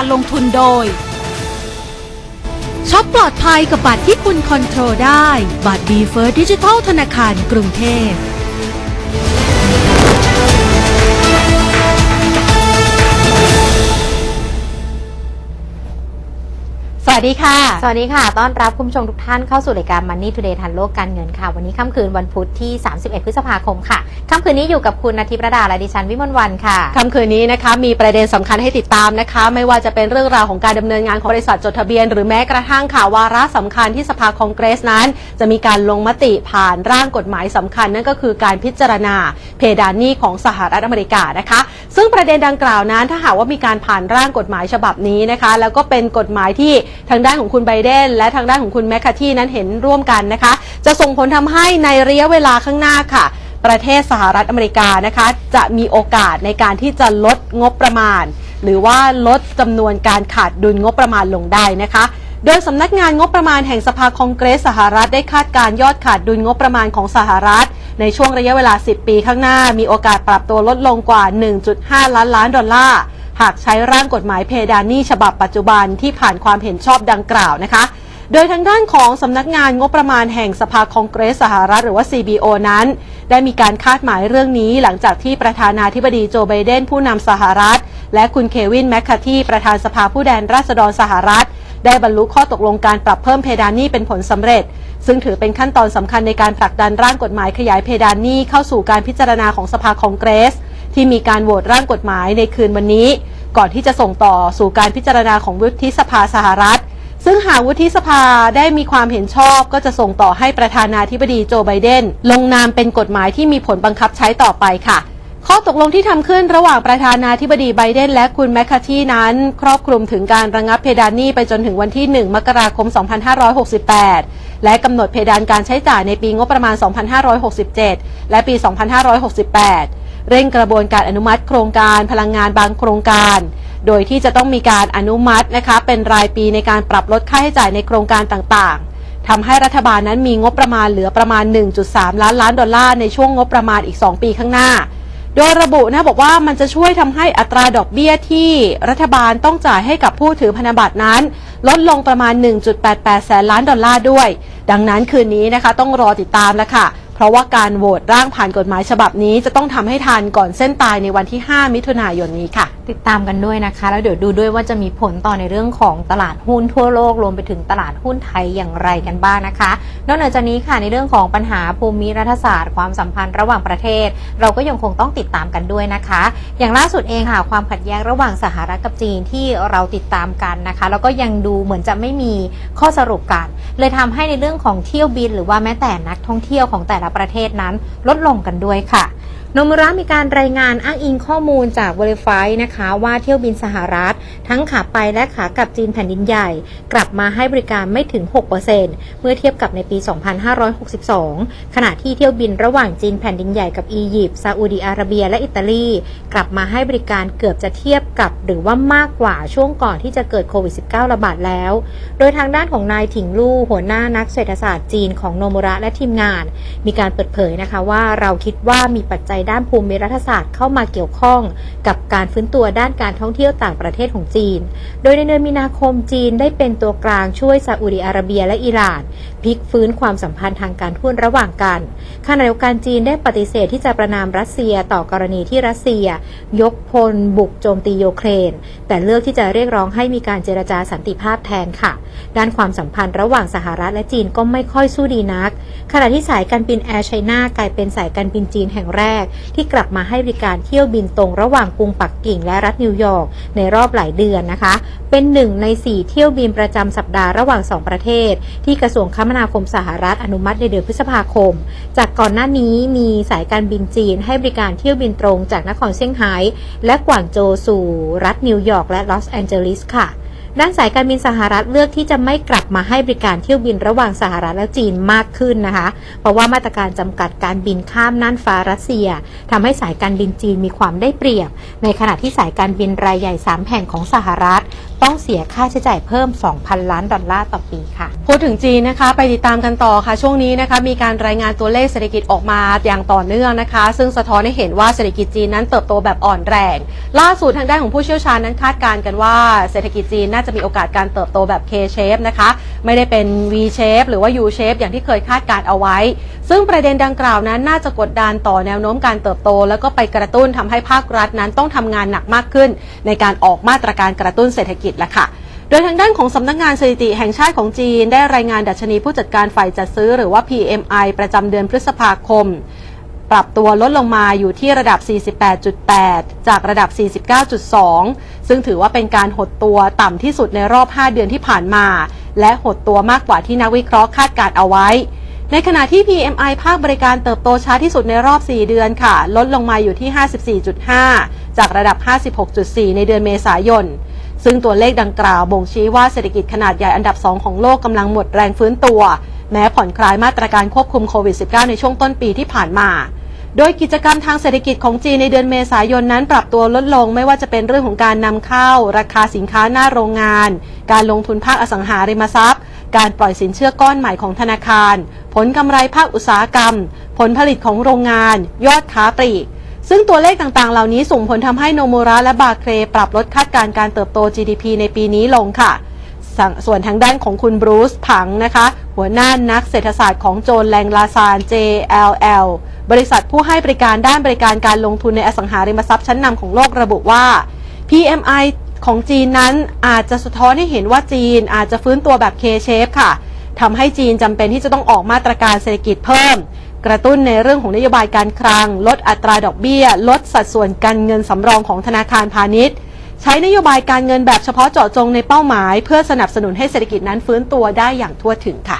การลงทุนโดยช็อปปลอดภัยกับบัตรที่คุณคอนโทรลได้ บัตรบีเฟิร์ดิจิทัลธนาคารกรุงเทพ วัสดีค่ะ สวัสดีค่ะ ต้อนรับคุณผู้ชมทุกท่านเข้าสู่รายการ Money Today ทันโลกการเงินค่ะ วันนี้ค่ำคืนวันพุธที่ 31 พฤษภาคมค่ะ ค่ำคืนนี้อยู่กับคุณนาทิประดาและดิฉันวิมลวันค่ะ ค่ำคืนนี้นะคะ มีประเด็นสำคัญให้ติดตามนะคะ ไม่ว่าจะเป็นเรื่องราวของการดำเนินงานของบริษัทจดทะเบียน หรือแม้กระทั่งข่าววาระสำคัญที่สภาคองเกรสนั้น จะมีการลงมติผ่านร่างกฎหมายสำคัญ นั่นก็คือการพิจารณาเพดานหนี้ของสหรัฐอเมริกานะคะ ซึ่งประเด็นดังกล่าวนั้นถ้าหากว่ามีการผ่านร่างกฎหมายฉบับนี้นะคะ แล้วก็เป็นกฎหมายที่ทางด้านของคุณไบเดน และทางด้านของคุณแมคคาที่นั้นเห็นร่วมกันนะคะ จะส่งผลทำให้ในระยะเวลาข้างหน้าค่ะประเทศสหรัฐอเมริกานะคะ จะมีโอกาสในการที่จะลดงบประมาณ หรือว่าลดจำนวนการขาดดุลงบประมาณลงได้นะคะ โดยสำนักงานงบประมาณแห่งสภาคองเกรสสหรัฐได้คาดการณ์ยอดขาดดุลงบประมาณของสหรัฐ ในช่วงระยะเวลา 10 ปีข้างหน้า มีโอกาสปรับตัวลดลงกว่า 1.5 ล้านล้านดอลลาร์หากใช้ร่างกฎหมายเพดานหนี้ฉบับปัจจุบันที่ผ่านความเห็นชอบดังกล่าวนะคะ โดยทางด้านของสำนักงานงบประมาณแห่งสภาคองเกรสสหรัฐหรือว่า CBO นั้น ได้มีการคาดหมายเรื่องนี้หลังจากที่ประธานาธิบดีโจไบเดนผู้นำสหรัฐ และคุณเควินแมคคาที่ประธานสภาผู้แทนราษฎรสหรัฐ ได้บรรลุข้อตกลงการปรับเพิ่มเพดานหนี้เป็นผลสำเร็จ ซึ่งถือเป็นขั้นตอนสำคัญในการผลักดันร่างกฎหมายขยายเพดานหนี้เข้าสู่การพิจารณาของสภาคองเกรส ที่มีการโหวตร่างกฎหมายในคืนวันนี้ ก่อนที่จะส่งต่อสู่การพิจารณาของวุฒิสภาสหรัฐ ซึ่งหากวุฒิสภาได้มีความเห็นชอบ ก็จะส่งต่อให้ประธานาธิบดีโจไบเดน ลงนามเป็นกฎหมายที่มีผลบังคับใช้ต่อไปค่ะข้อตกลงที่ทำขึ้นระหว่างประธานาธิบดีไบเดนและคุณแมคคาที่นั้น ครอบคลุมถึงการระงับเพดานหนี้ไปจนถึงวันที่ 1 มกราคม 2568 และกำหนดเพดานการใช้จ่ายในปีงบประมาณ 2567 และปี 2568 เร่งกระบวนการอนุมัติโครงการพลังงานบางโครงการ โดยที่จะต้องมีการอนุมัตินะคะเป็นรายปีในการปรับลดค่าใช้จ่ายในโครงการต่างๆทำให้รัฐบาลนั้นมีงบประมาณเหลือประมาณ 1.3 ล้านล้านดอลลาร์ในช่วงงบประมาณอีก 2 ปีข้างหน้าโดยระบุนะบอกว่ามันจะช่วยทำให้อัตราดอกเบี้ยที่รัฐบาลต้องจ่ายให้กับผู้ถือพันธบัตรนั้น ลดลงประมาณ 1.88 แสนล้านดอลลาร์ด้วย ดังนั้นคืนนี้นะคะต้องรอติดตามแล้วค่ะ เพราะว่าการโหวตร่างผ่านกฎหมายฉบับนี้จะต้องทำให้ทันก่อนเส้นตายในวันที่ 5 มิถุนายนนี้ค่ะ ติดตามกันด้วยนะคะ แล้วเดี๋ยวดูด้วยว่าจะมีผลต่อในเรื่องของตลาดหุ้นทั่วโลกรวมไปถึงตลาดหุ้นไทยอย่างไรกันบ้างนะคะ นอกจากนี้ค่ะในเรื่องของปัญหาภูมิรัฐศาสตร์ ความสัมพันธ์ระหว่างประเทศ เราก็ยังคงต้องติดตามกันด้วยนะคะ อย่างล่าสุดเองค่ะความขัดแย้งระหว่างสหรัฐกับจีนที่เราติดตามกันนะคะ แล้วก็ยังดูเหมือนจะไม่มีข้อสรุปกัน เลยทำให้ในเรื่องของเที่ยวบิน หรือว่าแม้แต่นักท่องเที่ยวของแต่ละประเทศนั้นลดลงกันด้วยค่ะ นมุระมีการรายงานอ้างอิงข้อมูลจาก Verify นะคะว่าเที่ยวบินสหรัฐ ทั้งขาไปและขากลับจีนแผ่นดินใหญ่ กลับมาให้บริการไม่ถึง 6%เมื่อเทียบกับในปี 2562 ขณะที่เที่ยวบินระหว่างจีนแผ่นดินใหญ่กับอียิปต์ซาอุดีอาระเบีย และอิตาลี กลับมาให้บริการเกือบจะเทียบกับ หรือว่ามากกว่าช่วงก่อนที่จะเกิดโควิด -19 ระบาดแล้ว โดยทางด้านของนายถิงลู่หัวหน้านักเศรษฐศาสตร์จีนของโนมุระและทีมงาน มีการเปิดเผยนะคะว่าเราคิดว่ามีปัจจัยด้านภูมิรัฐศาสตร์เข้ามาเกี่ยวข้องกับการฟื้นตัวด้านการท่องเที่ยวต่างประเทศของจีน โดยในเดือนมีนาคมจีนได้เป็นตัวกลางช่วยซาอุดิอาระเบียและอิหร่านพลิกฟื้นความสัมพันธ์ทางการทูตระหว่างกันขณะเดียวกันจีนได้ปฏิเสธที่จะประนามรัสเซียต่อกรณีที่รัสเซีย ยกพลบุกโจมตียูเครน แต่เลือกที่จะเรียกร้องให้มีการเจรจาสันติภาพแทนค่ะ ด้านความสัมพันธ์ระหว่างสหรัฐและจีนก็ไม่ค่อยสู้ดีนัก ขณะที่สายการบินแอร์ไชน่ากลายเป็นสายการบินจีนแห่งแรกที่กลับมาให้บริการเที่ยวบินตรงระหว่างกรุงปักกิ่งและรัฐนิวยอร์กในรอบหลายเดือนนะคะ เป็นหนึ่งใน 4 เที่ยวบินประจำสัปดาห์ระหว่าง 2 ประเทศ ที่กระทรวงคมนาคมสหรัฐอนุมัติในเดือนพฤษภาคม จากก่อนหน้านี้มีสายการบินจีนให้บริการเที่ยวบินตรงจากนครเซี่ยงไฮ้และกวางโจวสู่รัฐนิวยอร์กและลอสแอนเจลิสค่ะ ด้านสายการบินสหรัฐเลือกที่จะไม่กลับมาให้บริการเที่ยวบินระหว่างสหรัฐและจีนมากขึ้นนะคะ เพราะว่ามาตรการจำกัดการบินข้ามน่านฟ้ารัสเซียทำให้สายการบินจีนมีความได้เปรียบ ในขณะที่สายการบินรายใหญ่ 3 แห่งของสหรัฐ ต้องเสียค่าใช้จ่ายเพิ่ม 2,000 ล้านดอลลาร์ต่อปีค่ะ พูดถึงจีนนะคะ ไปติดตามกันต่อค่ะ ช่วงนี้นะคะ มีการรายงานตัวเลขเศรษฐกิจออกมาอย่างต่อเนื่องนะคะ ซึ่งสะท้อนให้เห็นว่าเศรษฐกิจจีนนั้นเติบโตแบบอ่อนแรง ล่าสุดทางด้านของผู้เชี่ยวชาญนั้นคาดการณ์กันว่าเศรษฐกิจจีนน่าจะมีโอกาสการเติบโตแบบ K shape นะคะ ไม่ได้เป็น V shape หรือว่า U shape อย่างที่เคยคาดการณ์เอาไว้ ซึ่งประเด็นดังกล่าวนั้นน่าจะกดดันต่อแนวโน้มการเติบโต แล้วก็ไปกระตุ้นทำให้ภาครัฐนั้นต้องทำงานหนักมากขึ้น ในการออกมาตรการกระตุ้นเศรษฐกิจละค่ะ โดยทางด้านของสำนักงานสถิติแห่งชาติของจีน ได้รายงานดัชนีผู้จัดการฝ่ายจัดซื้อหรือว่า PMI ประจำเดือนพฤษภาคม ปรับตัวลดลงมาอยู่ที่ระดับ 48.8 จากระดับ 49.2 ซึ่งถือว่าเป็นการหดตัวต่ำที่สุดในรอบ 5 เดือนที่ผ่านมา และหดตัวมากกว่าที่นักวิเคราะห์คาดการเอาไว้ในขณะที่ PMI ภาคบริการเติบโตช้าที่สุดในรอบ 4 เดือนค่ะ ลดลงมาอยู่ที่ 54.5 จากระดับ 56.4 ในเดือนเมษายน ซึ่งตัวเลขดังกล่าวบ่งชี้ว่าเศรษฐกิจขนาดใหญ่อันดับ 2 ของโลกกำลังหมดแรงฟื้นตัว แม้ผ่อนคลายมาตรการควบคุมโควิด -19 ในช่วงต้นปีที่ผ่านมา โดยกิจกรรมทางเศรษฐกิจของจีนในเดือนเมษายนนั้นปรับตัวลดลงไม่ว่าจะเป็นเรื่องของการนำเข้า ราคาสินค้าหน้าโรงงาน การลงทุนภาคอสังหาริมทรัพย์ การปล่อยสินเชื่อก้อนใหม่ของธนาคาร ผลกำไรภาคอุตสาหกรรม ผลผลิตของโรงงาน ยอดค้าปลีก ซึ่งตัวเลขต่างๆ เหล่านี้ส่งผลทำให้โนมูระและบาเครปรับลดคาดการณ์การเติบโต GDP ในปีนี้ลงค่ะส่วนทางด้านของคุณบรูซผังนะคะ หัวหน้านักเศรษฐศาสตร์ของโจนแลงลาซาน JLL บริษัทผู้ให้บริการด้านบริการการลงทุนในอสังหาริมทรัพย์ชั้นนำของโลกระบุว่า PMI ของจีนนั้นอาจจะสะท้อนให้เห็นว่าจีนอาจจะฟื้นตัวแบบ K-shape ค่ะทำให้จีนจำเป็นที่จะต้องออกมาตรการเศรษฐกิจเพิ่ม กระตุ้นในเรื่องของนโยบายการคลัง ลดอัตราดอกเบี้ย ลดสัดส่วนการเงินสำรองของธนาคารพาณิชย์ ใช้นโยบายการเงินแบบเฉพาะเจาะจงในเป้าหมาย เพื่อสนับสนุนให้เศรษฐกิจนั้นฟื้นตัวได้อย่างทั่วถึงค่ะ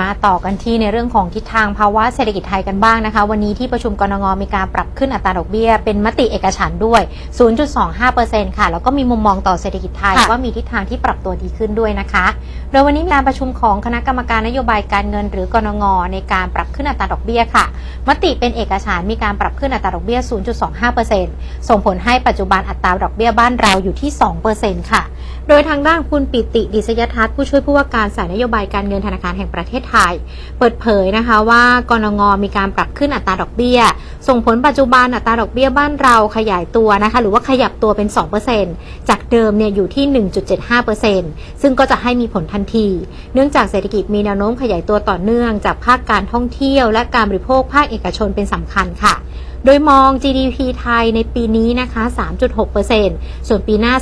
มาต่อกันที่ในเรื่องของทิศทางภาวะเศรษฐกิจไทยกันบ้างนะคะ วันนี้ที่ประชุมกรงงมีการปรับขึ้นอัตราดอกเบี้ย เป็นมติเอกฉันท์ด้วย 0.25%ค่ะ แล้วก็มีมุมมองต่อเศรษฐกิจไทยค่ะว่ามีทิศทางที่ปรับตัวดีขึ้นด้วยนะคะ โดยวันนี้มีการประชุมของคณะกรรมการนโยบายการเงิน หรือกรงงในการปรับขึ้นอัตราดอกเบี้ยค่ะ มติเป็นเอกฉันมีการปรับขึ้นอัตราดอกเบี้ย 0.25%ส่งผลให้ปัจจุบันอัตราดอกเบี้ยบ้านเราอยู่ที่ 2%ค่ะ โดยทางด้านคุณปิติดิษยทัศน์ผู้ช่วยผู้ว่าการสายนโยบายการเงินธนาคารแห่งประเทศไทย เปิดเผยนะคะว่ากรงงมีการปรับขึ้นอัตราดอกเบี้ย ส่งผลปัจจุบันอัตราดอกเบี้ยบ้านเราขยายตัวนะคะหรือว่าขยับตัวเป็น 2%จากเดิมเนี่ยอยู่ที่ 1.75%ซึ่งก็จะให้มีผลทันที เนื่องจากเศรษฐกิจมีแนวโน้มขยายตัวต่อเนื่องจากภาคการท่องเที่ยว และการบริโภคภาคเอกชนเป็นสำคัญค่ะ โดยมอง GDP ไทยในปีนี้นะคะ 3.6%ส่วนปีหน้า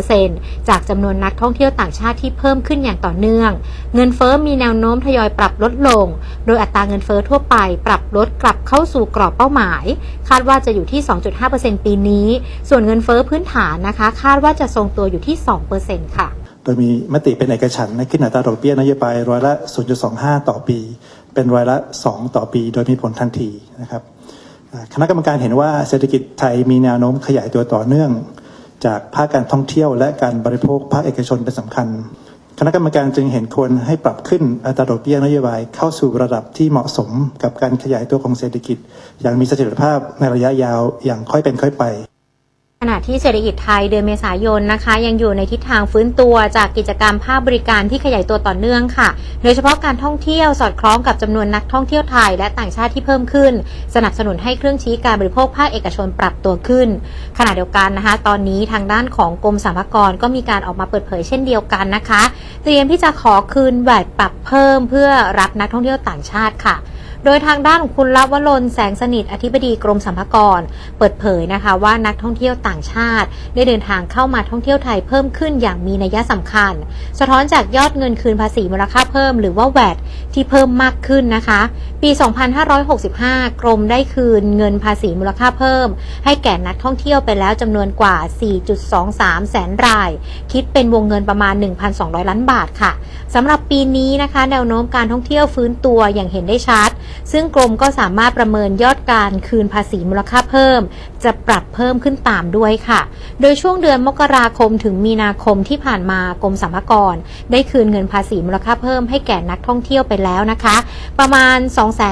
3.8%จากจำนวนนักท่องเที่ยวต่างชาติที่เพิ่มขึ้นอย่างต่อเนื่อง เงินเฟ้อมีแนวโน้มทยอยปรับลดลง โดยอัตราเงินเฟ้อทั่วไปปรับลดกลับเข้าสู่กรอบเป้าหมาย คาดว่าจะอยู่ที่ 2.5%ปีนี้ ส่วนเงินเฟ้อพื้นฐานนะคะ คาดว่าจะทรงตัวอยู่ที่ 2%ค่ะ โดยมีมติเป็นเอกฉันท์ให้ขึ้นอัตราดอกเบี้ยนโยบายร้อยละ 0.25 ต่อปี เป็นร้อยละ 2 ต่อปี โดยมีผลทันทีนะครับคณะกรรมการเห็นว่าเศรษฐกิจไทยมีแนวโน้มขยายตัวต่อเนื่อง จากภาคการท่องเที่ยวและการบริโภคภาคเอกชนเป็นสำคัญ คณะกรรมการจึงเห็นควรให้ปรับขึ้นอัตราดอกเบี้ยนโยบายเข้าสู่ระดับที่เหมาะสมกับการขยายตัวของเศรษฐกิจ อย่างมีเสถียรภาพในระยะยาวอย่างค่อยเป็นค่อยไป ขณะที่เศรษฐกิจไทยเดือนเมษายนนะคะ ยังอยู่ในทิศทางฟื้นตัวจากกิจกรรมภาคบริการที่ขยายตัวต่อเนื่องค่ะ โดยเฉพาะการท่องเที่ยวสอดคล้องกับจำนวนนักท่องเที่ยวไทยและต่างชาติที่เพิ่มขึ้น สนับสนุนให้เครื่องชี้การบริโภคภาคเอกชนปรับตัวขึ้น ขณะเดียวกันนะคะ ตอนนี้ทางด้านของกรมสรรพากรก็มีการออกมาเปิดเผยเช่นเดียวกันนะคะ เตรียมที่จะขอคืนแวดปรับเพิ่มเพื่อรับนักท่องเที่ยวต่างชาติค่ะ โดยทางด้านของคุณลวรนแสงสนิทอธิบดีกรมสรรพากร เปิดเผยนะคะว่านักท่องเที่ยวต่างชาติ ได้เดินทางเข้ามาท่องเที่ยวไทยเพิ่มขึ้นอย่างมีนัยสำคัญ สะท้อนจากยอดเงินคืนภาษีมูลค่าเพิ่มหรือว่าแวดที่เพิ่มมากขึ้นนะคะ ปี 2565 กรมได้คืนเงินภาษีมูลค่าเพิ่ม ให้แก่นักท่องเที่ยวไปแล้วจำนวนกว่า 4.23 แสนราย คิดเป็นวงเงินประมาณ 1,200 ล้านบาทค่ะสำหรับปีนี้นะคะ แนวโน้มการท่องเที่ยวฟื้นตัวอย่างเห็นได้ชัดซึ่งกรมก็สามารถประเมินยอดการคืนภาษีมูลค่าเพิ่ม จะปรับเพิ่มขึ้นตามด้วยค่ะ โดยช่วงเดือนมกราคมถึงมีนาคมที่ผ่านมากรมสรรพากร ได้คืนเงินภาษีมูลค่าเพิ่มให้แก่นักท่องเที่ยวไปแล้วนะคะ ประมาณ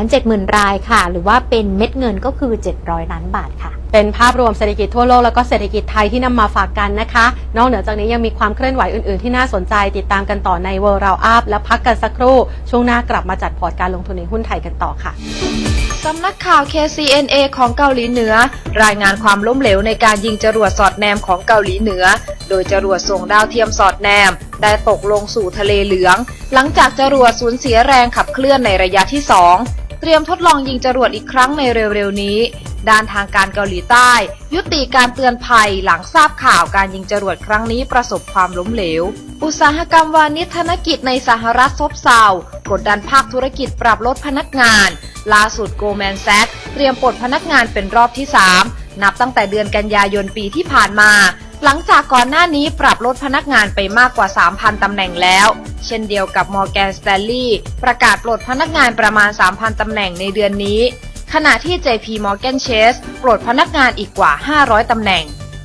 270,000 รายค่ะ หรือว่าเป็นเม็ดเงินก็คือ 700 ล้านบาทค่ะเป็นภาพรวมเศรษฐกิจทั่วโลกแล้วก็เศรษฐกิจไทยที่นำมาฝากกันนะคะ นอกเหนือจากนี้ยังมีความเคลื่อนไหวอื่นๆ ที่น่าสนใจติดตามกันต่อใน World Round Up และพักกันสักครู่ ช่วงหน้ากลับมาจัดพอร์ตการลงทุนในหุ้นไทยกันต่อค่ะสำนักข่าว KCNA ของเกาหลีเหนือ รายงานความล้มเหลวในการยิงจรวดสอดแนมของเกาหลีเหนือ โดยจรวดส่งดาวเทียมสอดแนม ได้ตกลงสู่ทะเลเหลือง หลังจากจรวดสูญเสียแรงขับเคลื่อนในระยะที่ 2 เตรียมทดลองยิงจรวดอีกครั้งในเร็วๆนี้ ด้านทางการเกาหลีใต้ ยุติการเตือนภัยหลังทราบข่าวการยิงจรวดครั้งนี้ประสบความล้มเหลว อุตสาหกรรมวานิชธนกิจในสหรัฐซบเซากดดันภาคธุรกิจปรับลดพนักงาน ล่าสุดโกลแมนแซกเตรียมปลดพนักงานเป็นรอบที่ 3 นับตั้งแต่เดือนกันยายนปีที่ผ่านมา หลังจากก่อนหน้านี้ปรับลดพนักงานไปมากกว่า 3,000 ตำแหน่งแล้ว เช่นเดียวกับ Morgan Stanley ประกาศปลดพนักงานประมาณ 3,000 ตำแหน่งในเดือนนี้ ขณะที่ JP Morgan Chase ปลดพนักงานอีกกว่า 500 ตำแหน่ง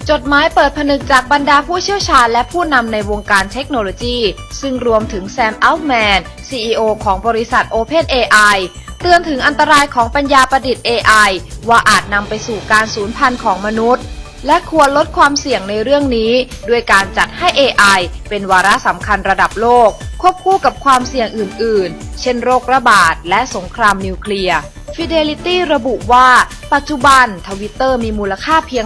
จดหมายเปิดผนึกจากบรรดาผู้เชี่ยวชาญและผู้นำในวงการเทคโนโลยี ซึ่งรวมถึงแซมอัลแมน CEO ของบริษัท OpenAI เตือนถึงอันตรายของปัญญาประดิษฐ์ AI ว่าอาจนำไปสู่การสูญพันธุ์ของมนุษย์ และควรลดความเสี่ยงในเรื่องนี้ ด้วยการจัดให้ AI เป็นวาระสำคัญระดับโลก ควบคู่กับความเสี่ยงอื่น ๆ เช่นโรคระบาดและสงครามนิวเคลียร์ Fidelity ระบุว่า ปัจจุบันทวิตเตอร์มีมูลค่าเพียง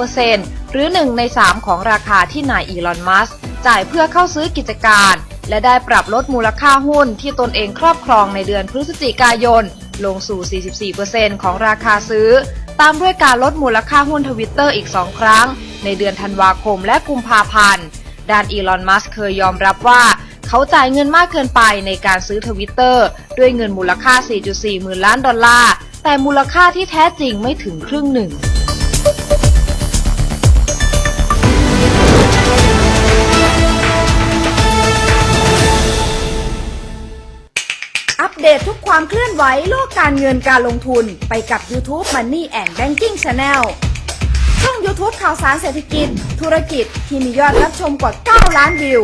33%หรือ 1 ใน 3 ของราคาที่นายอีลอนมัสก์จ่ายเพื่อเข้าซื้อกิจการ และได้ปรับลดมูลค่าหุ้นที่ตนเองครอบครองในเดือนพฤศจิกายน ลงสู่ 44%ของราคาซื้อ ตามด้วยการลดมูลค่าหุ้นทวิตเตอร์อีก 2 ครั้ง ในเดือนธันวาคมและกุมภาพันธ์ด้านอีลอน มัสเคยยอมรับว่า เขาจ่ายเงินมากเกินไปในการซื้อทวิตเตอร์ด้วยเงินมูลค่า 4.4 หมื่นล้านดอลลาร์ แต่มูลค่าที่แท้จริงไม่ถึงครึ่งหนึ่ง เดตทุกความเคลื่อนไหวโลกการเงินการลงทุนไปกับ YouTube Money and Banking Channel ช่อง YouTube ข่าวสารเศรษฐกิจ ธุรกิจที่มียอดรับชมกว่า 9 ล้านวิว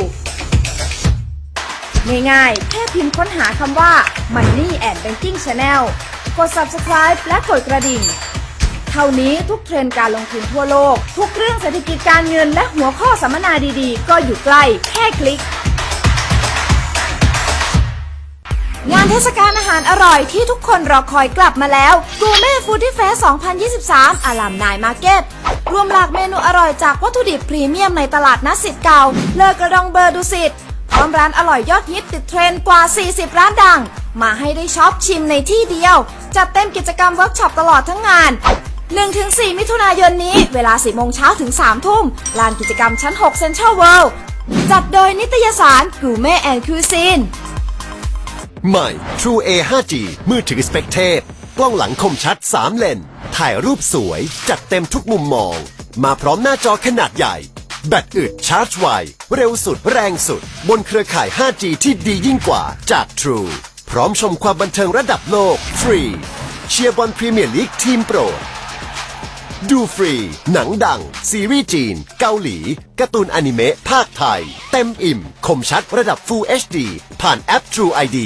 ง่ายๆ แค่พิมพ์ค้นหาคำว่า Money and Banking Channel กด Subscribe และกดกระดิ่ง เท่านี้ทุกเทรนด์การลงทุนทั่วโลก ทุกเรื่องเศรษฐกิจการเงินและหัวข้อสัมมนาดีๆ ก็อยู่ใกล้แค่คลิก งานเทศกาลอาหารอร่อยที่ทุกคนรอคอยกลับมาแล้วกูเม่ฟู้ดที่เฟส2023 อารามนายมาร์เก็ต รวมหลากเมนูอร่อยจากวัตถุดิบพรีเมียมในตลาดนัดสิทธิ์เก่า เลอกระดองเบอร์ดุสิตพร้อมร้านอร่อยยอดฮิตติดเทรนด์กว่า 40 ร้านดัง มาให้ได้ช็อปชิมในที่เดียว จัดเต็มกิจกรรมเวิร์กช็อปตลอดทั้งงาน 1-4 มิถุนายนนี้ เวลา 10โมงเช้าถึง 3 ทุ่ม ลานกิจกรรมชั้น 6 เซ็นทรัลเวิลด์ จัดโดยนิตยสารกูเม่แอนด์คิวซีน ใหม่ True A 5G มือถือสเปกเทพกล้องหลังคมชัด 3 เลน ถ่ายรูปสวย จัดเต็มทุกมุมมอง มาพร้อมหน้าจอขนาดใหญ่ แบตอึดชาร์จไว เร็วสุดแรงสุด บนเครือข่าย 5G ที่ดียิ่งกว่าจาก True พร้อมชมความบันเทิงระดับโลกฟรี เชียร์บอลพรีเมียร์ลีกทีมโปรด ดูฟรี หนังดัง ซีรีส์จีน เกาหลีการ์ตูนอนิเมะภาคไทย เต็มอิ่ม คมชัดระดับ Full HD ผ่านแอป True ID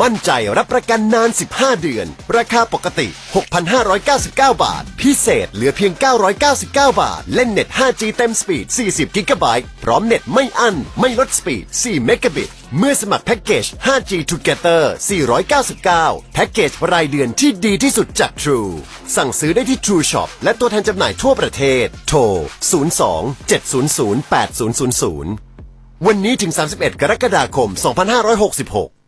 มั่นใจรับประกันนาน 15 เดือน ราคาปกติ 6,599 บาท พิเศษเหลือเพียง 999 บาท เล่นเน็ต 5G เต็มสปีด 40 กิกะไบต์พร้อมเน็ตไม่อั้น ไม่ลดสปีด 4 เมกะบิต เมื่อสมัครแพ็กเกจ 5G Together 499 แพ็กเกจรายเดือนที่ดีที่สุดจาก True สั่งซื้อได้ที่ True Shop และตัวแทนจำหน่ายทั่วประเทศ โทร 02 700 8000 วันนี้ถึง 31 กรกฎาคม 2566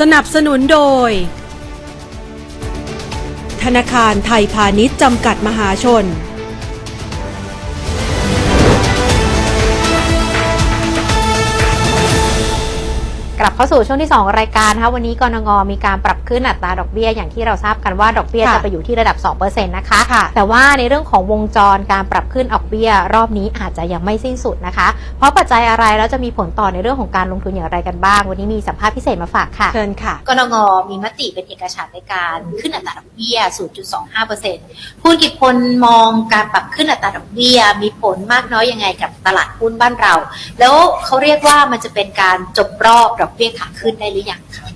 สนับสนุนโดย ธนาคารไทยพาณิชย์จำกัดมหาชน กลับเข้าสู่ช่วงที่ 2 รายการนะคะวันนี้กรงงมีการปรับขึ้นอัตราดอกเบี้ยอย่างที่เราทราบกันว่าดอกเบี้ยค่ะจะไปอยู่ที่ระดับ2%นะคะค่ะ แต่ว่าในเรื่องของวงจรการปรับขึ้นดอกเบี้ย รอบนี้อาจจะยังไม่สิ้นสุดนะคะ เพราะปัจจัยอะไรแล้วจะมีผลต่อในเรื่องของการลงทุนอย่างไรกันบ้าง วันนี้มีสัมภาษณ์พิเศษมาฝากค่ะ เชิญค่ะกรงมีมติเป็นเอกฉันท์ในการขึ้นอัตราดอกเบี้ย 0.25%คุณกิจพลมองการปรับขึ้นอัตราดอกเบี้ย มีผลมากน้อยยังไงกับตลาดหุ้นบ้านเรา แล้วเขาเรียกว่ามันจะเป็นการจบรอบดอกเบี้ยขาขึ้นได้หรือยังคะ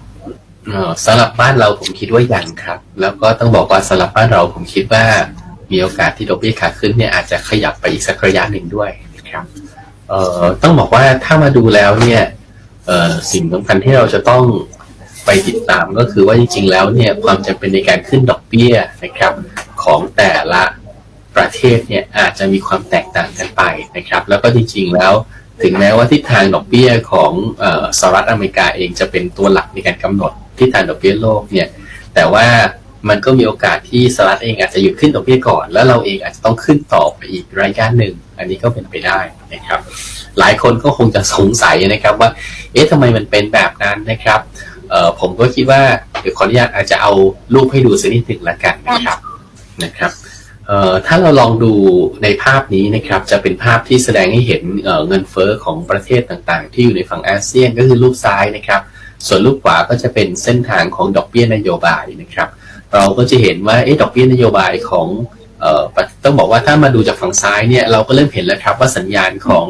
สำหรับบ้านเราผมคิดว่ายังครับ แล้วก็ต้องบอกว่าสำหรับบ้านเราผมคิดว่ามีโอกาสที่ดอกเบี้ยขาขึ้นเนี่ยอาจจะขยับไปอีกสักระยะหนึ่งด้วยนะครับเอ่อต้องบอกว่าถ้ามาดูแล้วเนี่ยเอ่อสิ่งสำคัญที่เราจะต้องไปติดตามก็คือว่าจริงๆแล้วเนี่ยความจำเป็นในการขึ้นดอกเบี้ยนะครับของแต่ละประเทศเนี่ยอาจจะมีความแตกต่างกันไปนะครับ แล้วก็จริงๆแล้ว ถึงแม้ว่าทิศทางดอกเบี้ยของอสหรัฐอเมริกาเองจะเป็นตัวหลักในการกำหนดทิศทางดอกเบี้ยโลกเนี่ยแต่ว่ามันก็มีโอกาสที่สหรัฐเองอาจจะหยุดขึ้นดอกเบี้ยก่อน แล้วเราเองอาจจะต้องขึ้นต่อไปอีกระยะหนึ่ง อันนี้ก็เป็นไปได้นะครับ หลายคนก็คงจะสงสัยนะครับว่า เอ๊ะทำไมมันเป็นแบบนั้นนะครับเอ่อผมก็คิดว่าเดี๋ยวขออนุญาตอาจจะเอารูปให้ดูสักนิดหนึ่งละกันนะครับนะครับ ถ้าเราลองดูในภาพนี้นะครับ จะเป็นภาพที่แสดงให้เห็นเเงินเฟ้อของประเทศต่างๆ ที่อยู่ในฝั่งอาเซียนก็คือรูปซ้ายนะครับ ส่วนรูปขวาก็จะเป็นเส้นทางของดอกเบี้ยนโยบายนะครับ เราก็จะเห็นว่าอดอกเบี้ยนโยบายของออต้องบอกว่าถ้ามาดูจากฝั่งซ้ายเนี่ยเราก็เริ่มเห็นแล้วครับว่าสัญญาณของ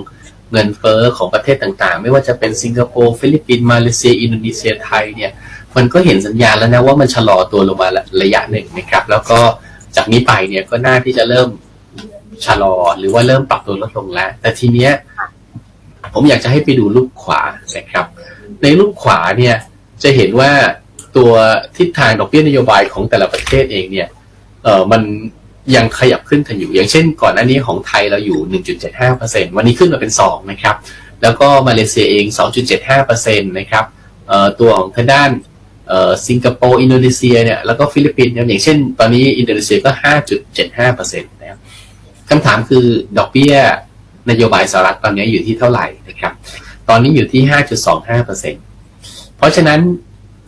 เงินเฟ้อของประเทศต่างๆ ไม่ว่าจะเป็นสิงคโปร์ฟิลิปปินส์มาเลเซีย อินโดนีเซียไทยเนี่ยมันก็เห็นสัญญาณแล้วนะว่ามันชะลอตัวลงมาระยะหนึ่งนะครับ แล้วก็ จากนี้ไปเนี่ยก็น่าที่จะเริ่มชะลอหรือว่าเริ่มปรับตัวลดลงแล้ว แต่ทีเนี้ย ผมอยากจะให้ไปดูรูปขวานะครับ ในรูปขวาเนี่ยจะเห็นว่าตัวทิศทางดอกเบี้ยนโยบายของแต่ละประเทศเองเนี่ย เออมันยังขยับขึ้นกันอยู่ อย่างเช่น ก่อนหน้านี้ของไทยเราอยู่ 1.75%วันนี้ขึ้นมาเป็น 2 นะครับ แล้วก็มาเลเซียเอง 2.75%นะครับเออตัวของทางด้าน สิงคโปร์อินโดนีเซียเนี่ยแล้วก็ฟิลิปปินส์อย่างเช่น ตอนนี้อินโดนีเซียก็ 5.75%นะครับคำถามคือดอกเบี้ยนโยบายสหรัฐตอนนี้อยู่ที่เท่าไหร่นะครับ ตอนนี้อยู่ที่ 5.25%เพราะฉะนั้น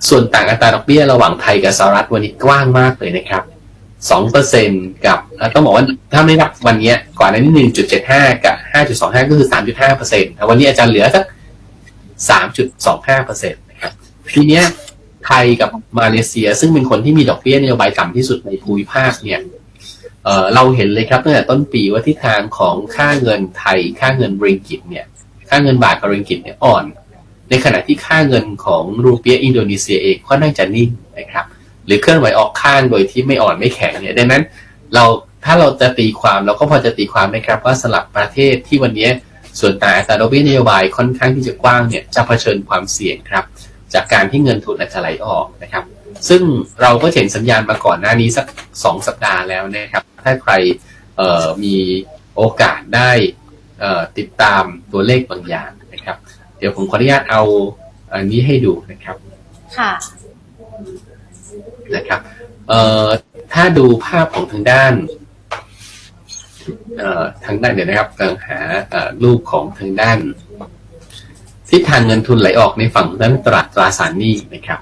ส่วนต่างอัตราดอกเบี้ยระหว่างไทยกับสหรัฐวันนี้กว้างมากเลยนะครับ 2%กับอะต้องบอกว่าถ้าไม่นับวันนี้ก่อนหน้านี้1.75 กับ 5.25 ก็คือ 3.5%แต่วันนี้อาจจะเหลือสัก 3.25%นะครับทีเนี้ย ไทยกับมาเลเซีย ซึ่งเป็นคนที่มีดอกเบี้ยนโยบายต่ำที่สุดในภูมิภาคเนี่ยเเราเห็นเลยครับตั้งแต่ต้นปีว่าทิศทางของค่าเงินไทย ค่าเงินบริงกิตเนี่ย ค่าเงินบาทกับริงกิตเนี่ยอ่อน ในขณะที่ค่าเงินของรูเปียอินโดนีเซียเองค่อนข้าจะนิ่งนะครับ หรือเคลื่อนไหวออกข้างโดยที่ไม่อ่อนไม่แข็งเนี่ยดังนั้น เราถ้าเราจะตีความเราก็พอจะตีความนะครับว่าสลับประเทศที่วันนี้ส่วนต่างอัตราดอกเบี้ยนโยบายค่อนข้างที่จะกว้างเนี่ยจะเผชิญความเสี่ยงครับ จากการที่เงินทุนอาจจะไหลออกนะครับ ซึ่งเราก็เห็นสัญญาณมาก่อนหน้านี้สักสองสัปดาห์แล้วนะครับ ถ้าใครเอ่อมีโอกาสได้เอ่อติดตามตัวเลขบางอย่างนะครับ เดี๋ยวผมขออนุญาตเอาอันนี้ให้ดูนะครับ ค่ะนะครับเอ่อถ้าดูภาพของทางด้านเอ่อทางด้านเดี๋ยวนะครับกำลังหาเอ่อรูปของทางด้าน ทิศทางเงินทุนไหลออกในฝั่งด้านตลาดตราสารหนี้นะครับ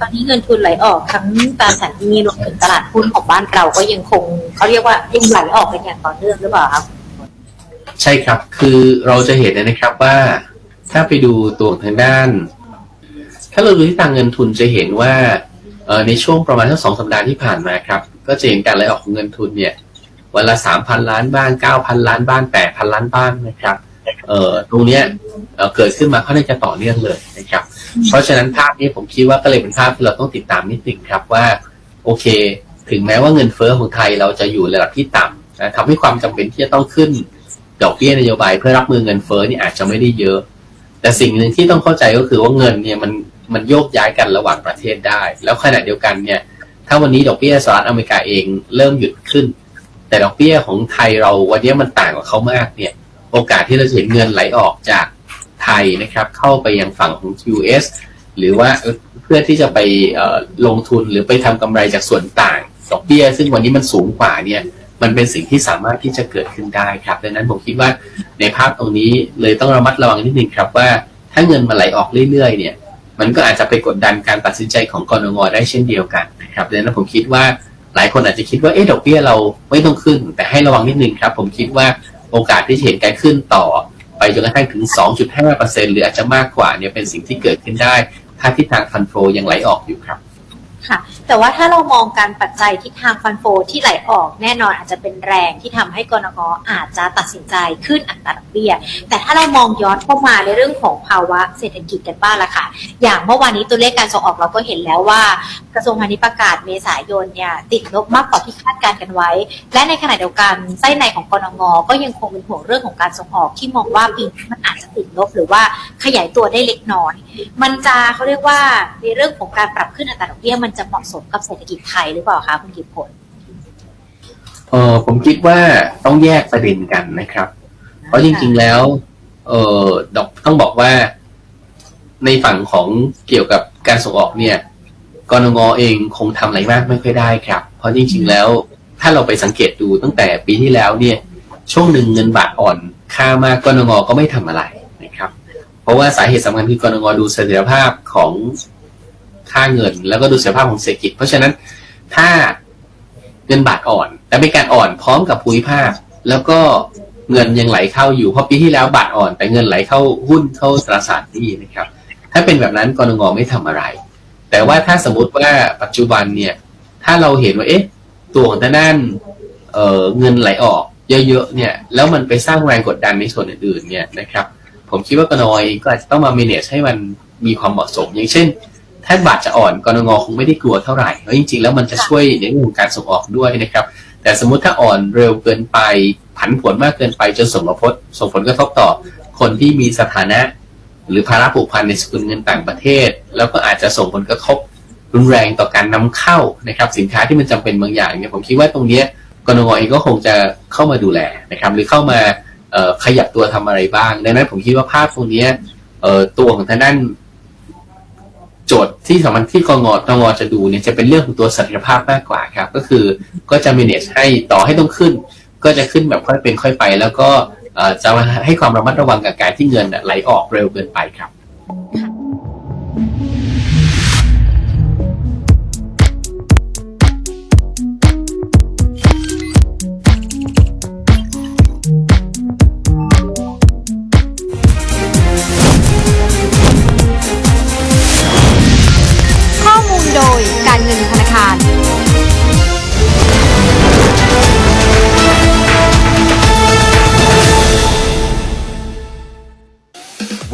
ตอนนี้เงินทุนไหลออกทั้งตราสารหนี้รวมถึงตลาดหุ้นของบ้านเราก็ยังคงเขาเรียกว่ายังไหลออกกันอย่างต่อเนื่องหรือเปล่าครับใช่ครับคือเราจะเห็นนะครับว่าถ้าไปดูตัวทางด้าน ถ้าเราดูที่ทางเงินทุนจะเห็นว่าเอ่อในช่วงประมาณสักสองสัปดาห์ที่ผ่านมาครับ ก็จะเห็นการไหลออกของเงินทุนเนี่ย วันละสามพันล้านบ้างเก้าพันล้านบ้างแปดพันล้านบ้างนะครับเอ่อตรงเนี้ยเอ่อเกิดขึ้นมาค่อนข้างจะต่อเนื่องเลยนะครับ เพราะฉะนั้นภาพนี้ผมคิดว่าก็เลยเป็นภาพที่เราต้องติดตามนิดหนึ่งครับว่า โอเค ถึงแม้ว่าเงินเฟ้อของไทยเราจะอยู่ระดับที่ต่ำนะทำให้ความจำเป็นที่จะต้องขึ้นดอกเบี้ยนโยบายเพื่อรับมือเงินเฟ้อนี่อาจจะไม่ได้เยอะ แต่สิ่งหนึ่งที่ต้องเข้าใจก็คือว่าเงินเนี่ยมันมันโยกย้ายกันระหว่างประเทศได้ แล้วขณะเดียวกันเนี่ย ถ้าวันนี้ดอกเบี้ยสหรัฐอเมริกาเองเริ่มหยุดขึ้น แต่ดอกเบี้ยของไทยเราวันนี้มันต่างกับเขามากเนี่ย โอกาสที่เราจะเห็นเงินไหลออกจากไทยนะครับ เข้าไปยังฝั่งของ US หรือว่าเพื่อที่จะไปลงทุนหรือไปทำกำไรจากส่วนต่างดอกเบี้ย ซึ่งวันนี้มันสูงกว่าเนี่ยมันเป็นสิ่งที่สามารถที่จะเกิดขึ้นได้ครับดังนั้นผมคิดว่าในภาพตรงนี้เลยต้องระมัดระวังนิดนึงครับว่าถ้าเงินมาไหลออกเรื่อยๆเนี่ย มันก็อาจจะไปกดดันการตัดสินใจของกรงได้เช่นเดียวกันนะครับดังนั้นผมคิดว่า หลายคนอาจจะคิดว่าเอ๊ะดอกเบี้ยเราไม่ต้องขึ้น แต่ให้ระวังนิดนึงครับ ผมคิดว่าโอกาสที่จะเห็นการขึ้นต่อ ไปจนกระทั่งถึง 2.5%หรืออาจจะมากกว่าเนี่ยเป็นสิ่งที่เกิดขึ้นได้ ถ้าทิศทางฟันโฟยังไหลออกอยู่ครับ ค่ะ แต่ว่าถ้าเรามองการปัจจัยทิศทางฟันโฟที่ไหลออกแน่นอนอาจจะเป็นแรงที่ทำให้กรงอาจจะตัดสินใจขึ้นอัตราดอกเบี้ย แต่ถ้าเรามองย้อนเข้ามาในเรื่องของภาวะเศรษฐกิจกันบ้างละค่ะ อย่างเมื่อวานนี้ตัวเลขการส่งออกเราก็เห็นแล้วว่า กระทรวงพาณิชย์ประกาศเมษายนเนี่ยติดลบมากกว่าที่คาดการกันไว้ และในขณะเดียวกันไส้ในของกรงก็ยังคงเป็นห่วงเรื่องของการส่งออกที่มองว่าปีนี้มันอาจจะติดลบหรือว่าขยายตัวได้เล็กน้อย มันจะเขาเรียกว่าในเรื่องของการปรับขึ้นอัตราดอกเบี้ยมันจะเหมาะสมกับเศรษฐกิจไทยหรือเปล่าคะคุณกิตผลเออผมคิดว่าต้องแยกประเด็นกันนะครับ เพราะจริง ๆแล้ว เออดอกต้องบอกว่า ในฝั่งของเกี่ยวกับการส่งออกเนี่ยกรงเองคงทำอะไรมากไม่ค่อยได้ครับ เพราะจริง ๆ แล้ว ถ้าเราไปสังเกตดูตั้งแต่ปีที่แล้วเนี่ย ช่วงหนึ่งเงินบาทอ่อนค่ามากกรงก็ไม่ทำอะไรนะครับ เพราะว่าสาเหตุสำคัญคือกรงดูเสถียรภาพของ ค่าเงิน แล้วก็ดูเสถียรภาพของเศรษฐกิจ เพราะฉะนั้นถ้าเงินบาทอ่อน แต่เป็นการอ่อนพร้อมกับภูมิภาค แล้วก็เงินยังไหลเข้าอยู่เพราะปีที่แล้วบาทอ่อน แต่เงินไหลเข้าหุ้นเข้าตราสารหนี้นะครับ ถ้าเป็นแบบนั้นกรงงไม่ทำอะไร แต่ว่าถ้าสมมติว่าปัจจุบันเนี่ย ถ้าเราเห็นว่าเอ๊ะ ตัวของทางด้านเอ่อเงินไหลออกเยอะๆเนี่ย แล้วมันไปสร้างแรงกดดันในส่วนอื่นๆเนี่ยนะครับ ผมคิดว่ากนอยก็อาจจะต้องมา manage ให้มันมีความเหมาะสม อย่างเช่น ถ้าบาทจะอ่อนกรงคงไม่ได้กลัวเท่าไหร่เพราะจริงๆแล้วมันจะช่วยในเรื่องของการส่งออกด้วยนะครับ แต่สมมุติถ้าอ่อนเร็วเกินไปผันผวนมากเกินไปจนส่งผลส่งผลกระทบต่อ คนที่มีสถานะ หรือภาระผูกพันในสกุลเงินต่างประเทศ แล้วก็อาจจะส่งผลกระทบรุนแรงต่อการนำเข้านะครับ สินค้าที่มันจำเป็นบางอย่างเนี่ยผมคิดว่าตรงเนี้ยกรงเองก็คงจะเข้ามาดูแลนะครับ หรือเข้ามาเอ่อขยับตัวทำอะไรบ้างดังนั้นผมคิดว่าภาพตรงเนี้ยเอ่อตัวของทางด้าน โจทย์ที่สำคัญที่กงตงจะดูเนี่ยจะเป็นเรื่องของตัวศักยภาพมากกว่าครับ ก็คือก็จะ manage ให้ต่อให้ต้องขึ้น ก็จะขึ้นแบบค่อยเป็นค่อยไป แล้วก็จะให้ความระมัดระวังกับการที่เงินไหลออกเร็วเกินไปครับ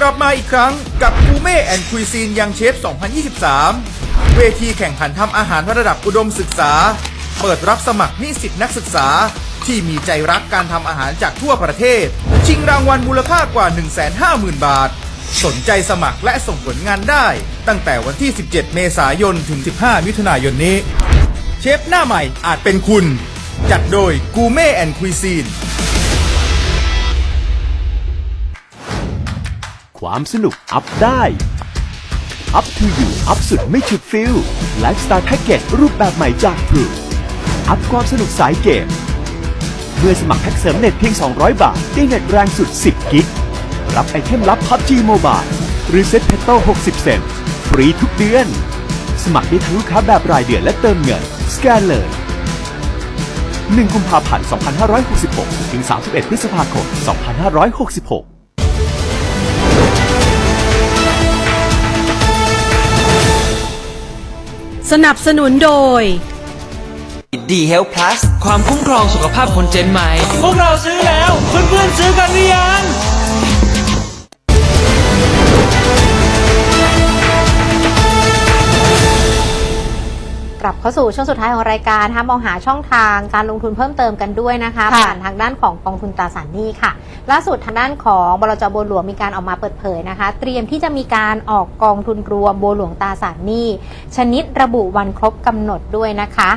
กลับมาอีกครั้งกับกูเม่แอนคุยซีนยังเชฟ 2023 เวทีแข่งขันทำอาหารระดับอุดมศึกษา เปิดรับสมัครนิสิตนักศึกษา ที่มีใจรักการทำอาหารจากทั่วประเทศ ชิงรางวัลมูลค่ากว่า 150,000 บาท สนใจสมัครและส่งผลงานได้ ตั้งแต่วันที่ 17 เมษายนถึง 15 มิถุนายนนี้ เชฟหน้าใหม่อาจเป็นคุณ จัดโดยกูเม่แอนคุยซีน ความสนุกอัพได้ Up to you อัพสุดไม่ฉุดฟิลไลฟ์สไตล์แพ็กเกจรูปแบบใหม่จาก True อัพความสนุกสายเกม เมื่อสมัครแพ็กเสริมเน็ตเพียง 200 บาท ได้เน็ตแรงสุด 10 กิก รับไอเทมลับ PUBG Mobile หรือเซ็ตเพชโต้60 เซนฟรีทุกเดือน สมัครได้ทั้งลูกค้าแบบรายเดือนและเติมเงิน สแกนเลย 1 กุมภาพันธ์ 2566 ถึง 31 พฤษภาคม 2566 สนับสนุนโดย ดีเฮลพลัสความคุ้มครองสุขภาพคนเจนใหม่ พวกเราซื้อแล้ว เพื่อนๆซื้อกันหรือยัง เข้าสู่ช่วงสุดท้ายของรายการนะคะมองหาช่องทางการลงทุนเพิ่มเติมกันด้วยนะคะค่ะผ่านทางด้านของกองทุนตราสารหนี้ค่ะ ล่าสุดทางด้านของบลจบัวหลวงมีการออกมาเปิดเผยนะคะ เตรียมที่จะมีการออกกองทุนรวมบัวหลวงตราสารหนี้ชนิดระบุวันครบกำหนดด้วยนะคะ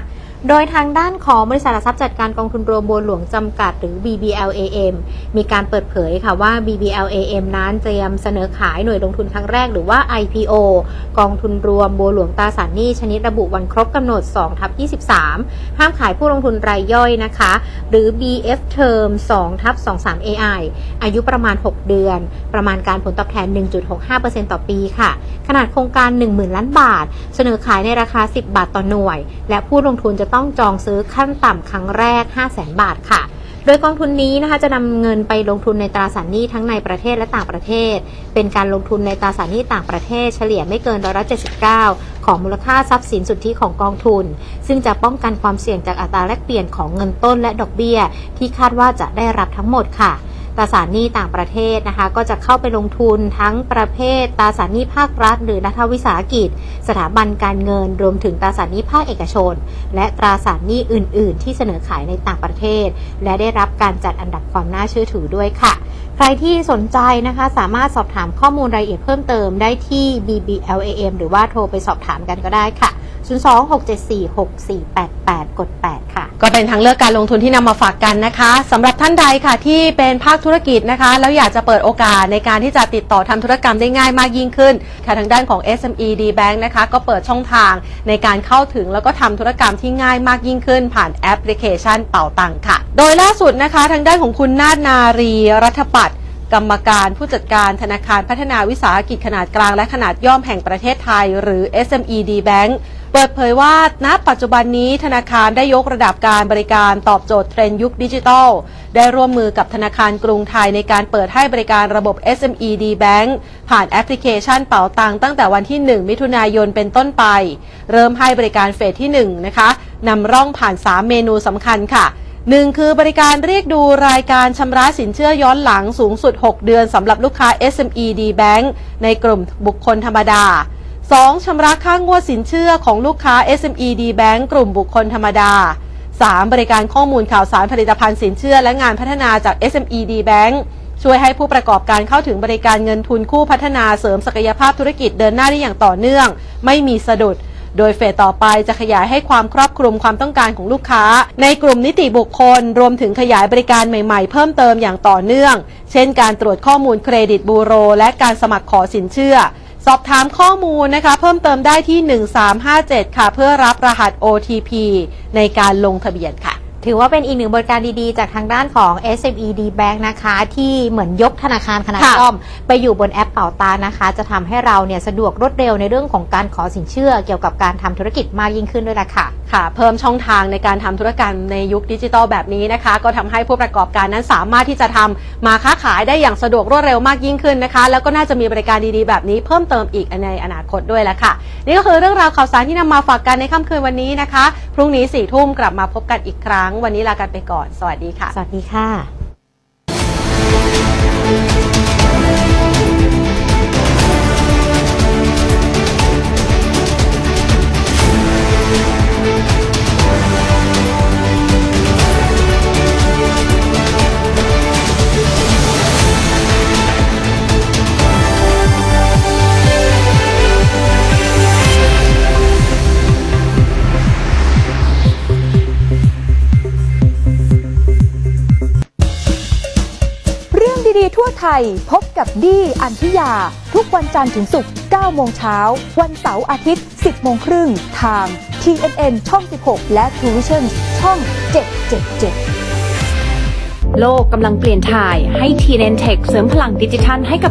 โดยทางด้านของบริษัทหลักทรัพย์จัดการกองทุนรวมบัวหลวงจำกัดหรือ BBLAM มีการเปิดเผยค่ะว่า BBLAM นั้นเตรียมเสนอขายหน่วยลงทุนครั้งแรกหรือว่า IPO กองทุนรวมบัวหลวงตราสารหนี้ชนิดระบุวันครบกำหนด2ทับ23 ห้ามขายผู้ลงทุนรายย่อยนะคะ หรือ BF Term 2ทับ23 AI อายุประมาณ 6 เดือน ประมาณการผลตอบแทน 1.65%ต่อปีค่ะ ขนาดโครงการ 10,000 ล้านบาท เสนอขายในราคา 10 บาทต่อหน่วย และผู้ลงทุนจะต้องจองซื้อขั้นต่ำครั้งแรก 500,000บาทค่ะ โดยกองทุนนี้นะคะจะนำเงินไปลงทุนในตราสารหนี้ทั้งในประเทศและต่างประเทศ เป็นการลงทุนในตราสารหนี้ต่างประเทศ เฉลี่ยไม่เกินร้อยละ79 ของมูลค่าทรัพย์สินสุทธิของกองทุน ซึ่งจะป้องกันความเสี่ยงจากอัตราแลกเปลี่ยนของเงินต้นและดอกเบี้ย ที่คาดว่าจะได้รับทั้งหมดค่ะ ตราสารหนี้ต่างประเทศนะคะ ก็จะเข้าไปลงทุนทั้งประเภทตราสารหนี้ภาครัฐ หรือรัฐวิสาหกิจ สถาบันการเงิน รวมถึงตราสารหนี้ภาคเอกชน และตราสารหนี้อื่น ๆ ที่เสนอขายในต่างประเทศ และได้รับการจัดอันดับความน่าเชื่อถือด้วยค่ะ ใครที่สนใจนะคะสามารถสอบถามข้อมูลรายละเอียดเพิ่มเติมได้ที่ BBLAM หรือว่าโทรไปสอบถามกันก็ได้ค่ะ 026746488 กด 8 ค่ะ ก็เป็นทางเลือกการลงทุนที่นำมาฝากกันนะคะสำหรับท่านใดค่ะที่เป็นภาคธุรกิจนะคะ แล้วอยากจะเปิดโอกาสในการที่จะติดต่อทำธุรกรรมได้ง่ายมากยิ่งขึ้น ค่ะทางด้านของ SME D Bank นะคะ ก็เปิดช่องทางในการเข้าถึงแล้วก็ทำธุรกรรมที่ง่ายมากยิ่งขึ้น ผ่านแอปพลิเคชันเป่าตังค่ะ โดยล่าสุดนะคะ ทางด้านของคุณนาฏนารีรัฐปัตย์ กรรมการผู้จัดการธนาคารพัฒนาวิสาหกิจขนาดกลางและขนาดย่อมแห่งประเทศไทย หรือ SME D Bank เปิดเผยว่าณปัจจุบันนี้ธนาคารได้ยกระดับการบริการตอบโจทย์เทรนด์ยุคดิจิทัล ได้ร่วมมือกับธนาคารกรุงไทยในการเปิดให้บริการระบบ SME D Bank ผ่านแอปพลิเคชันเป๋าตังตั้งแต่วันที่ 1 มิถุนายนเป็นต้นไป เริ่มให้บริการเฟสที่ 1 นะคะนำร่องผ่าน 3 เมนูสำคัญค่ะหนึ่งคือบริการเรียกดูรายการชำระสินเชื่อย้อนหลังสูงสุด 6 เดือนสำหรับลูกค้า SME D Bank ในกลุ่มบุคคลธรรมดา 2. ชำระค่างวดสินเชื่อของลูกค้า SME D Bank กลุ่มบุคคลธรรมดา 3. บริการข้อมูลข่าวสารผลิตภัณฑ์สินเชื่อและงานพัฒนาจาก SME D Bank ช่วยให้ผู้ประกอบการเข้าถึงบริการเงินทุนคู่พัฒนาเสริมศักยภาพธุรกิจเดินหน้าได้อย่างต่อเนื่อง ไม่มีสะดุด โดยเฟสต่อไปจะขยายให้ความครอบคลุมความต้องการของลูกค้า ในกลุ่มนิติบุคคล รวมถึงขยายบริการใหม่ๆ เพิ่มเติมอย่างต่อเนื่อง เช่น การตรวจข้อมูลเครดิตบูโร และการสมัครขอสินเชื่อ สอบถามข้อมูลนะคะ เพิ่มเติมได้ที่ 1357 ค่ะ เพื่อรับรหัส OTP ในการลงทะเบียนค่ะ ถือว่าเป็นอีกหนึ่งบริการดีๆ จากทางด้านของ SME D Bank นะคะ ที่เหมือนยกธนาคารขนาดค่ะย่อม ไปอยู่บนแอปเป่าตานะคะ จะทำให้เราเนี่ยสะดวกรวดเร็วในเรื่องของการขอสินเชื่อ เกี่ยวกับการทำธุรกิจมากยิ่งขึ้นด้วยล่ะค่ะ ค่ะ เพิ่มช่องทางในการทำธุรกรรมในยุคดิจิทัลแบบนี้นะคะ ก็ทำให้ผู้ประกอบการนั้นสามารถที่จะทำมาค้าขายได้อย่างสะดวกรวดเร็วมากยิ่งขึ้นนะคะ แล้วก็น่าจะมีบริการดีๆแบบนี้เพิ่มเติมอีกในอนาคตด้วยละค่ะ นี่ก็คือเรื่องราวข่าวสารที่นำมาฝากกันในค่ำคืนวันนี้นะคะ พรุ่งนี้สี่ทุ่มกลับมาพบกันอีกครั้งวันนี้ลากันไปก่อน สวัสดีค่ะ สวัสดีค่ะ ดีๆทั่วไทยพบกับดีอันธิยา ทุกวันจันทร์ถึงศุกร์9โมงเช้า วันเสาร์อาทิตย์ 10โมงครึ่งทาง TNN ช่อง 16 และ True Vision ช่อง 777 โลกกำลังเปลี่ยนถ่ายให้ TNN Tech เสริมพลังดิจิทัลให้กับ